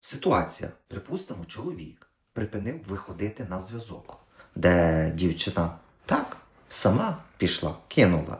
Ситуація. Припустимо, чоловік припинив виходити на зв'язок, де дівчина так сама пішла, кинула.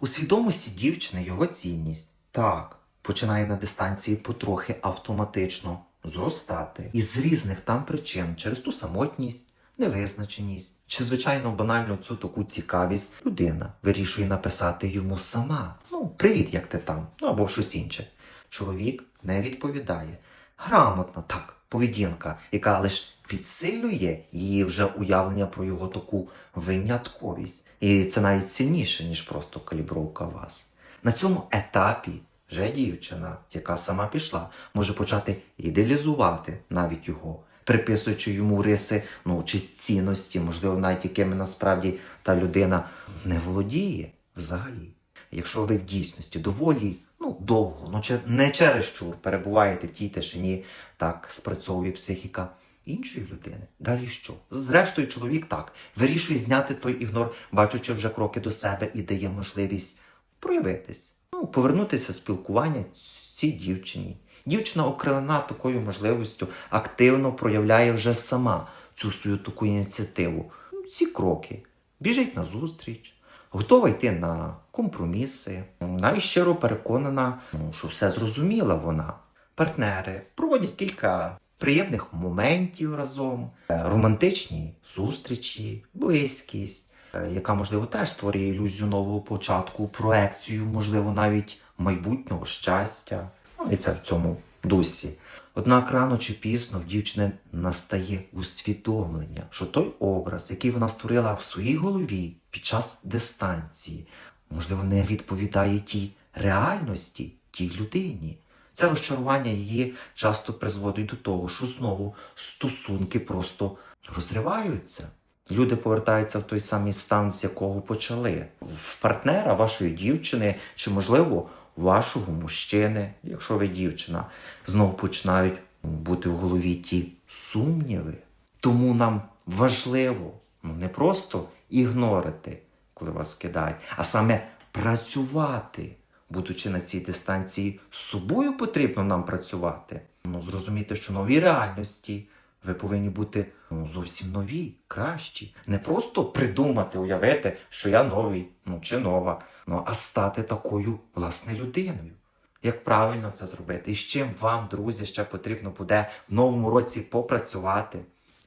У свідомості дівчини його цінність так починає на дистанції потрохи автоматично зростати. І з різних там причин через ту самотність, невизначеність чи, звичайно, банально цю таку цікавість людина вирішує написати йому сама. Ну, привіт, як ти там, ну або щось інше. Чоловік не відповідає. Грамотна так, поведінка, яка лише підсилює її вже уявлення про його таку винятковість. І це навіть сильніше, ніж просто калібровка вас. На цьому етапі вже дівчина, яка сама пішла, може почати ідеалізувати навіть його, приписуючи йому риси ну, чи цінності, можливо, навіть якими насправді та людина не володіє взагалі. Якщо ви в дійсності доволі довго, ну не через чур перебуваєте в тій тишині, так спрацьовує психіка іншої людини. Далі що? Зрештою, чоловік так вирішує зняти той ігнор, бачучи вже кроки до себе і дає можливість проявитись, ну, повернутися спілкування цій дівчині. Дівчина окрилена такою можливістю, активно проявляє вже сама цю свою таку ініціативу. Ну, ці кроки. Біжить на зустріч, готова йти на компроміси, навіть щиро переконана, ну, що все зрозуміла вона. Партнери проводять кілька приємних моментів разом, е, романтичні зустрічі, близькість, е, яка, можливо, теж створює ілюзію нового початку, проекцію, можливо, навіть майбутнього щастя. Ну, і це в цьому дусі. Однак рано чи пізно в дівчини настає усвідомлення, що той образ, який вона створила в своїй голові під час дистанції, можливо, не відповідає тій реальності, тій людині. Це розчарування її часто призводить до того, що знову стосунки просто розриваються. Люди повертаються в той самий стан, з якого почали. В партнера вашої дівчини, чи, можливо, вашого мужчини, якщо ви дівчина, знову починають бути в голові ті сумніви. Тому нам важливо ну, не просто ігнорити, коли вас кидають, а саме працювати. Будучи на цій дистанції, з собою потрібно нам працювати. Ну, зрозуміти, що нові реальності ви повинні бути ну, зовсім нові, кращі. Не просто придумати, уявити, що я новий, ну чи нова, ну, а стати такою власне людиною. Як правильно це зробити? І з чим вам, друзі, ще потрібно буде в новому році попрацювати?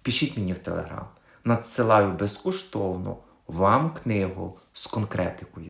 Пишіть мені в телеграм. Надсилаю безкоштовно вам книгу з конкретикою.